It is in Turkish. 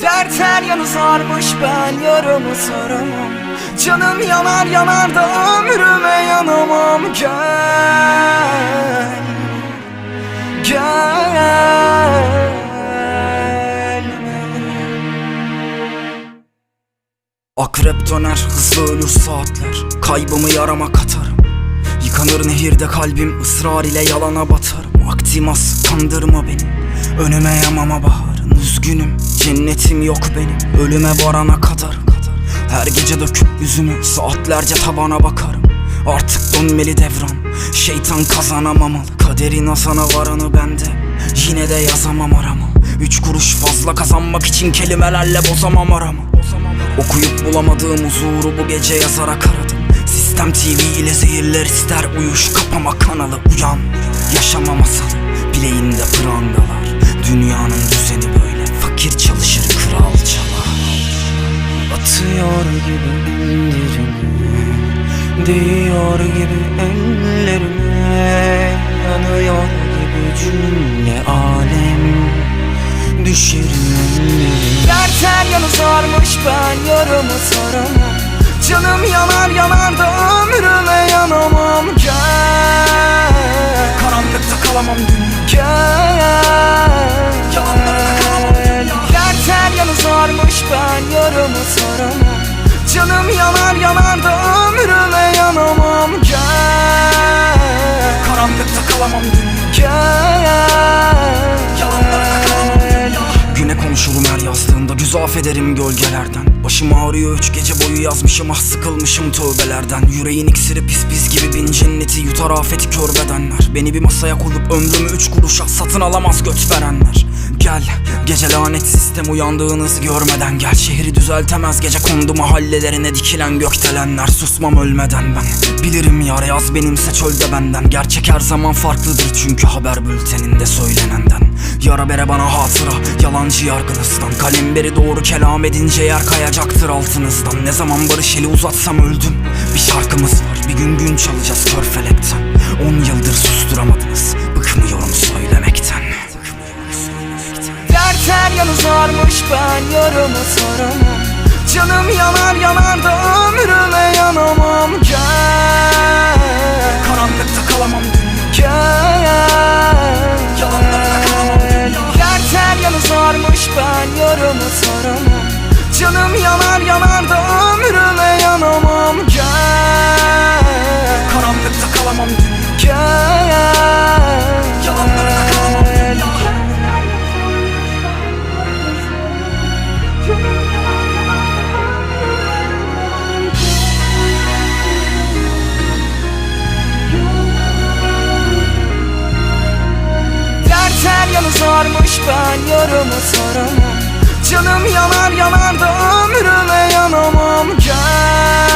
Dert her yanı sarmış ben yarımı saramam Canım yanar yanar da ömrüme yanamam. Gel Gel. Akrep döner hızlı ölür saatler. Kaybımı yarama katarım. Yıkanır nehirde kalbim ısrar ile yalana batarım. Aktimas kandırma beni. Önüme yamama baharın Üzgünüm cennetim yok benim. Ölüme varana kadar Her gece döküp yüzümü Saatlerce tabana bakarım. Artık dönmeli devran Şeytan kazanamamalı. Kaderin asana varanı bende Yine de yazamam aramı Üç kuruş fazla kazanmak için kelimelerle bozamam aramı Okuyup bulamadığım huzuru bu gece yazarak aradım Sistem TV ile zehirler ister uyuş Kapama kanalı uyan. Yaşama masalı bileğinde prangalar. Dünyanın Değiyor gibi ellerime Yanıyor gibi cümle alem. Düşerim Dert her yanı sarmış ben yarımı saramam. Canım yanar yanar da ömrüme yanamam. Gel. Karanlıkta kalamam dünya Gel. Yalanlara kalamam. Dünya Dert her yanı sarmış ben yarımı saramam Canım yanar yanar da ömrüme yanamam. Gel. Karanlıkta kalamam dünya Gel. Yalanlara kalamam. Dünya Güne konuşurum her yazdığımda Güz affederim gölgelerden. Başım ağrıyor üç gece boyu yazmışım Ah sıkılmışım tövbelerden. Yüreğin iksiri pis pis gibi bin cenneti Yutar afeti kör bedenler Beni bir masaya koyup ömrümü üç kuruşa Satın alamaz göt verenler. Gel gece lanet sistem uyandığınız görmeden Gel. Şehri düzeltemez gece kondu mahallelerine dikilen gökdelenler. Susmam ölmeden ben. Bilirim yar yaz benimse çölde benden. Gerçek her zaman farklıdır çünkü haber bülteninde söylenenden. Yara bere bana hatıra yalancı yargınızdan. Kalemberi doğru kelam edince yer kayacaktır altınızdan. Ne zaman barış eli uzatsam öldüm. Bir şarkımız var bir gün gün çalacağız kör felekten On yıldır susturamadınız Sarmış ben yarımı saramam Canım yanar yanar da ömrüme yanamam. Gel. Karanlıkta kalamam Gel. Yalanlara kalamam. Dünya Dert her yanı sarmış ben yarımı saramam Canım yanar yanar da ömrüme yanamam. Gel sarmış ben yarımı saramam. Canım yanar yanar da ömrüme yanamam. Gel